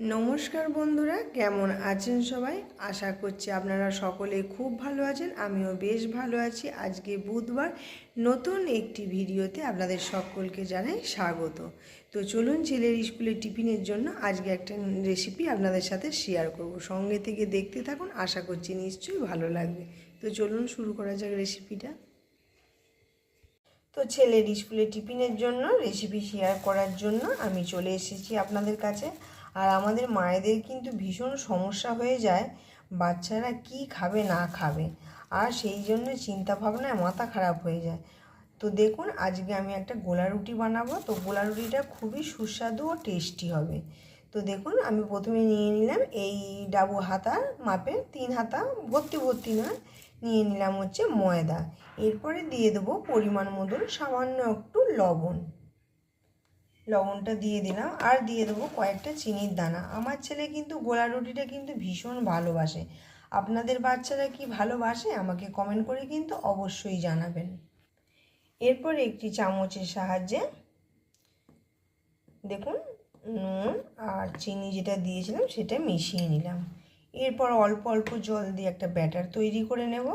নমস্কার বন্ধুরা, কেমন আছেন সবাই? আশা করছি আপনারা সকলে খুব ভালো আছেন, আমিও বেশ ভালো আছি। আজকে বুধবার নতুন একটি ভিডিওতে আপনাদের সকলকে জানাই স্বাগত। তো চলুন ছেলের স্কুলের টিফিনের জন্য আজকে একটা রেসিপি আপনাদের সাথে শেয়ার করব। সঙ্গে থেকে দেখতে থাকুন, আশা করছি নিশ্চয়ই ভালো লাগবে। তো চলুন শুরু করা যাক রেসিপিটা। তো ছেলের স্কুলে টিফিনের জন্য রেসিপি শেয়ার করার জন্য আমি চলে এসেছি আপনাদের কাছে। আর আমাদের মায়েদের কিন্তু ভীষণ সমস্যা হয়ে যায়, বাচ্চারা কি খাবে, না খাবে। আর সেই জন্য চিন্তা ভাবনায় মাথা খারাপ হয়ে যায়। তো দেখুন, আজকে আমি একটা গোলা রুটি বানাবো। তো গোলা রুটিটা খুবই সুস্বাদু ও টেস্টি হবে। তো দেখুন, আমি প্রথমে নিয়ে নিলাম এই ডাবু হাতা মাপে তিন হাতা ভর্তি ভর্তি নয়, নিয়ে নিলাম হচ্ছে ময়দা। এরপরে দিয়ে দেবো পরিমাণ মতন সামান্য একটু লবণ। লবণটা দিয়ে দিলাম। আর দিয়ে দেবো কয়েকটা চিনির দানা। আমার ছেলে কিন্তু গোলা রুটিটা কিন্তু ভীষণ ভালোবাসে। আপনাদের বাচ্চারা কি ভালোবাসে? আমাকে কমেন্ট করে কিন্তু অবশ্যই জানাবেন। এরপর একটি চামচের সাহায্যে দেখুন, নুন আর চিনি যেটা দিয়েছিলাম সেটা মিশিয়ে নিলাম। এরপর অল্প অল্প জল দিয়ে একটা ব্যাটার তৈরি করে নেব।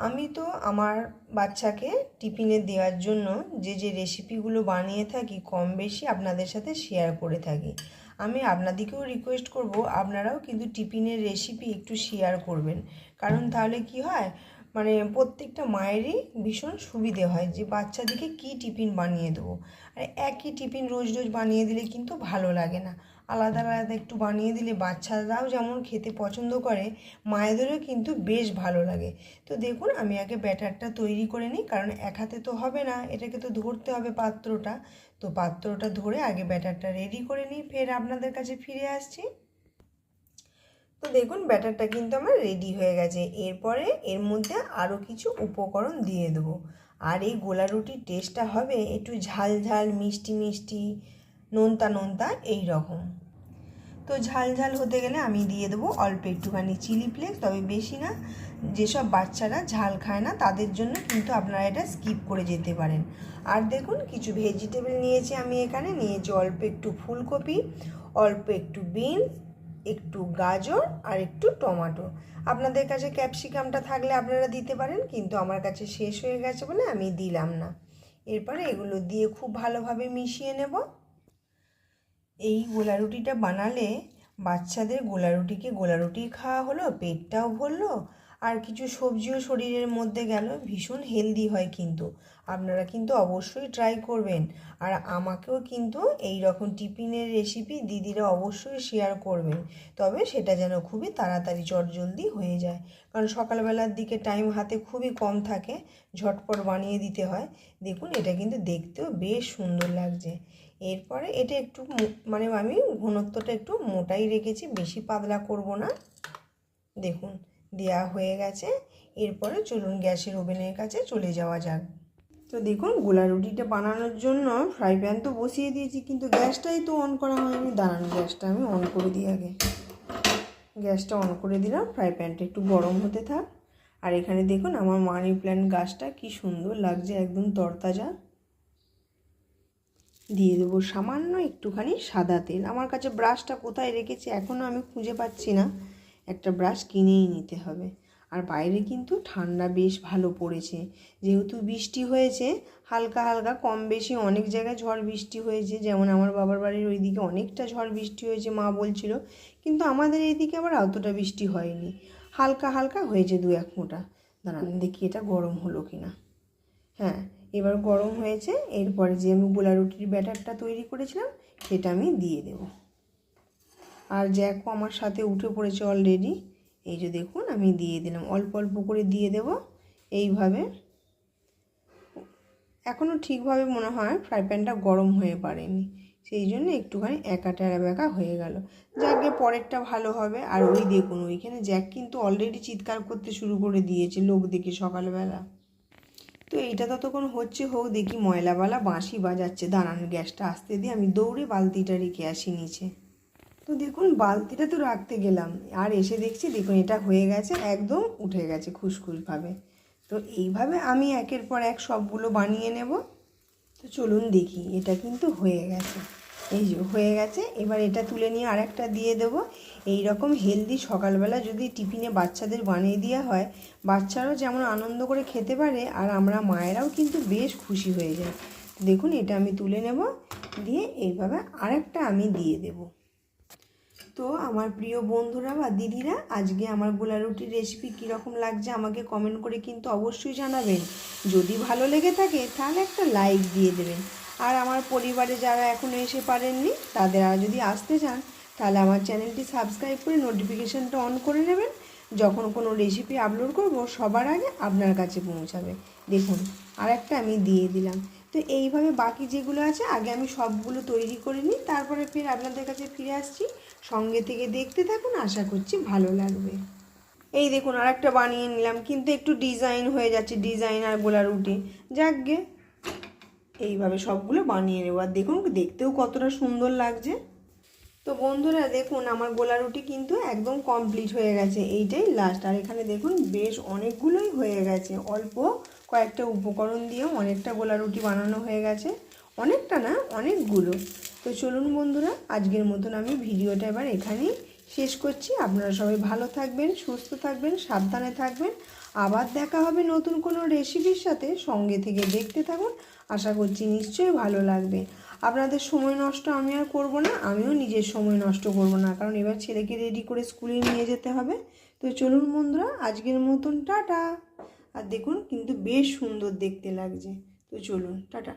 আমি তো আমার বাচ্চাকে টিফিনে দেওয়ার জন্য যে যে রেসিপিগুলো বানিয়ে থাকি, কম বেশি আপনাদের সাথে শেয়ার করে থাকি। আমি আপনাদেরকেও রিকোয়েস্ট করব, আপনারাও কিন্তু টিফিনের রেসিপি একটু শেয়ার করবেন। কারণ তাহলে কি হয় মানে প্রত্যেকটা মায়েরই ভীষণ সুবিধে হয় যে বাচ্চাদেরকে কী টিফিন বানিয়ে দেবো। আর একই টিফিন রোজ রোজ বানিয়ে দিলে কিন্তু ভালো লাগে না। আলাদা আলাদা একটু বানিয়ে দিলে বাচ্চারাও যেমন খেতে পছন্দ করে, মায়েদেরও কিন্তু বেশ ভালো লাগে। তো দেখুন, আমি আগে ব্যাটারটা তৈরি করে নিই, কারণ এক হাতে তো হবে না, এটাকে তো ধরতে হবে পাত্রটা। তো পাত্রটা ধরে আগে ব্যাটারটা রেডি করে নিই, ফের আপনাদের কাছে ফিরে আসছি। তো দেখুন, ব্যাটারটা কিন্তু আমার রেডি হয়ে গেছে। এরপরে এর মধ্যে আরও কিছু উপকরণ দিয়ে দেবো। আর এই গোলা রুটির টেস্টটা হবে একটু ঝাল ঝাল, মিষ্টি মিষ্টি নোনতা নোনতা এই রকম। তো ঝাল ঝাল হতে গেলে আমি দিয়ে দেবো অল্প একটুখানি চিলি ফ্লেক্স, তবে বেশি না, যেসব বাচ্চারা ঝাল খায় না, তাদের জন্য কিন্তু আপনারা এটা স্কিপ করে যেতে পারেন। আর দেখুন, কিছু ভেজিটেবল নিয়েছি আমি এখানে, নিয়েছি অল্প একটু ফুলকপি, অল্প একটু বিনস, একটু গাজর, আর একটু টমাটো। আপনাদের কাছে ক্যাপসিকামটা থাকলে আপনারা দিতে পারেন, কিন্তু আমার কাছে শেষ হয়ে গেছে বলে আমি দিলাম না। এরপরে এগুলো দিয়ে খুব ভালোভাবে মিশিয়ে নেব। এই গোলা রুটিটা বানালে বাচ্চাদের গোলা রুটিকে গোলা খাওয়া হলো, পেটটাও ভরলো, আর কিছু সবজিও শরীরের মধ্যে গেল, ভীষণ হেলদি হয় কিন্তু। আপনারা কিন্তু অবশ্যই ট্রাই করবেন। আর আমাকেও কিন্তু এই রকম টিফিনের রেসিপি দিদিরা অবশ্যই শেয়ার করবেন। তবে সেটা যেন খুবই তাড়াতাড়ি চটজলদি হয়ে যায়। কারণ সকালবেলার দিকে টাইম হাতে খুবই কম থাকে, ঝটপট বানিয়ে দিতে হয়। দেখুন, এটা কিন্তু দেখতেও বেশ সুন্দর লাগছে। এরপরে এটা একটু মানে আমি ঘনত্বটা একটু মোটাই রেখেছি, বেশি পাতলা করব না। দেখুন দেওয়া হয়ে গেছে। এরপরে চলুন গ্যাসের ওভেনের কাছে চলে যাওয়া যাক। তো দেখুন, গোলা রুটিটা বানানোর জন্য ফ্রাই প্যান তো বসিয়ে দিয়েছি, কিন্তু গ্যাসটাই তো অন করা হয়নি। দাঁড়ানো, গ্যাসটা আমি অন করে দিই আগে। গ্যাসটা অন করে দিলাম, ফ্রাই প্যানটা একটু গরম হতে থাক। আর এখানে দেখুন, আমার মানি প্ল্যান্ট গাছটা কি সুন্দর লাগছে, একদম তরতাজা। দিয়ে দেবো সামান্য একটুখানি সাদা তেল। আমার কাছে ব্রাশটা কোথায় রেখেছি এখনও আমি খুঁজে পাচ্ছি না। একটা ব্রাশ কিনেই নিতে হবে। আর বাইরে কিন্তু ঠান্ডা বেশ ভালো পড়েছে। যেহেতু বৃষ্টি হয়েছে, হালকা হালকা কম বেশি অনেক জায়গায় ঝড় বৃষ্টি হয়েছে। যেমন আমার বাবার বাড়ির ওইদিকে অনেকটা ঝড় বৃষ্টি হয়েছে, মা বলছিল। কিন্তু আমাদের এইদিকে আবার অতটা বৃষ্টি হয়নি। হালকা হালকা হয়েছে দু এক মোটা দাঁড়ান দেখি এটা গরম হলো কি না হ্যাঁ এবার গরম হয়েছে, এরপরে যে আমি গোলা রুটির ব্যাটারটা তৈরি করেছিলাম, সেটা আমি দিয়ে দেব। আর জ্যাকও আমার সাথে উঠে পড়েছে অলরেডি এই যে দেখুন আমি দিয়ে দিলাম, অল্প অল্প করে দিয়ে দেব, এইভাবে। এখনও ঠিকভাবে মনে হয় ফ্রাই প্যানটা গরম হয়ে পারেনি, সেই জন্য একটুখানি একা টেরা বেঁকা হয়ে গেল। যাকে পরেরটা ভালো হবে, আর ওই দেখুন ওইখানে জ্যাক কিন্তু অলরেডি চিৎকার করতে শুরু করে দিয়েছে লোক দেখে সকালবেলা। তো এইটা ততক্ষণ হচ্ছে, হোক দেখি ময়লাওয়ালা বাঁশি বাজাচ্ছে। দাঁড়ান, গ্যাসটা আসতে দিয়ে আমি দৌড়ে বালতিটা রেখে আসি নিচে। তো দেখুন, বালতিটা তো রাখতে গেলাম। আর এসে দেখছি, দেখুন এটা হয়ে গেছে, একদম উঠে গেছে খুসখুসভাবে তো এইভাবে আমি একের পর এক সবগুলো বানিয়ে নেব। তো চলুন দেখি, এটা কিন্তু হয়ে গেছে। এই যে, হয়ে গেছে। এবার এটা তুলে নিয়ে আরেকটা দিয়ে দেবো। এই রকম হেলদি সকালবেলা যদি টিফিনে বাচ্চাদের বানিয়ে দেওয়া হয়, বাচ্চারাও যেমন আনন্দ করে খেতে পারে, আর আমরা মায়েরাও কিন্তু বেশ খুশি হয়ে যায়। দেখুন, এটা আমি তুলে নেব, দিয়ে এইভাবে আরেকটা আমি দিয়ে দেবো। তো আমার প্রিয় বন্ধুরা বা দিদিরা, আজকে আমার গোলা রুটির রেসিপি কীরকম লাগছে আমাকে কমেন্ট করে কিন্তু অবশ্যই জানাবেন। যদি ভালো লেগে থাকে, তাহলে একটা লাইক দিয়ে দেবেন। আর আমার পরিবারে যারা এখনও এসে পারেননি, তাদের আর যদি আসতে চান, তাহলে আমার চ্যানেলটি সাবস্ক্রাইব করে নোটিফিকেশানটা অন করে নেবেন। যখন কোনো রেসিপি আপলোড করব, সবার আগে আপনার কাছে পৌঁছাবে। দেখুন আর একটা আমি দিয়ে দিলাম। তো এইভাবে বাকি যেগুলো আছে, আগে আমি সবগুলো তৈরি করে নিই, তারপরে ফের আপনাদের কাছে ফিরে আসছি। সঙ্গে থেকে দেখতে থাকুন, আশা করছি ভালো লাগবে। এই দেখুন আর একটা বানিয়ে নিলাম, কিন্তু একটু ডিজাইন হয়ে যাচ্ছে ডিজাইন আর গোলা রুটি যাকগে এইভাবে সবগুলো বানিয়ে নেব। আর দেখুন, দেখতেও কতটা সুন্দর লাগছে। তো বন্ধুরা, দেখুন, আমার গোলা রুটি কিন্তু একদম কমপ্লিট হয়ে গেছে। এইটাই লাস্ট আর এখানে দেখুন, বেশ অনেকগুলোই হয়ে গেছে। অল্প কয়েকটা উপকরণ দিয়েও অনেকটা গোলা রুটি বানানো হয়ে গেছে। অনেকটা না, অনেকগুলো। তো চলুন বন্ধুরা, আজকের মতন আমি ভিডিওটা এবার এখানেই শেষ করছি। আপনারা সবাই ভালো থাকবেন, সুস্থ থাকবেন, সাবধানে থাকবেন। আবার দেখা হবে নতুন কোনো রেসিপির সাথে। সঙ্গে থেকে দেখতে থাকুন। আশা করছি নিশ্চয়ই ভালো লাগবে। আপনাদের সময় নষ্ট আমি আর করব না। আমিও নিজের সময় নষ্ট করব না। কারণ এবার ছেলেকে রেডি করে স্কুলে নিয়ে যেতে হবে। তো চলুন বন্ধুরা, আজকের মতন টাটা। আর দেখুন, কিন্তু বেশ সুন্দর দেখতে লাগছে। তো চলুন, টাটা।